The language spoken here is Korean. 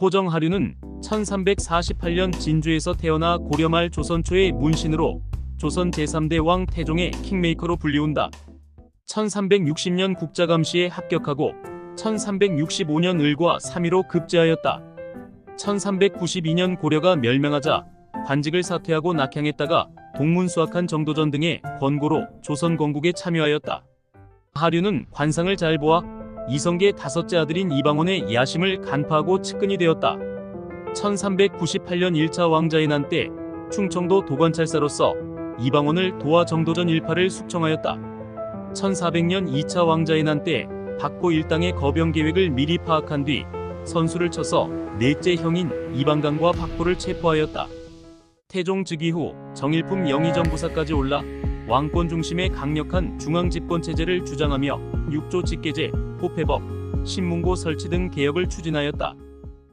토정하류는 1348년 진주에서 태어나 고려말 조선 초의 문신으로 조선 제3대 왕 태종의 킹메이커로 불리운다. 1360년 국자감시에 합격하고 1365년 을과 3위로 급제하였다. 1392년 고려가 멸명하자 관직을 사퇴하고 낙향했다가 동문수학한 정도전 등의 권고로 조선 건국에 참여하였다. 하류는 관상을 잘 보아 이성계 다섯째 아들인 이방원의 야심을 간파하고 측근이 되었다. 1398년 1차 왕자의 난 때 충청도 도관찰사로서 이방원을 도와 정도전 일파를 숙청하였다. 1400년 2차 왕자의 난 때 박호 일당의 거병 계획을 미리 파악한 뒤 선수를 쳐서 넷째 형인 이방강과 박호를 체포하였다. 태종 즉위 후 정일품 영의정부사까지 올라 왕권 중심의 강력한 중앙집권 체제를 주장하며 육조 직계제, 포폐법, 신문고 설치 등 개혁을 추진하였다.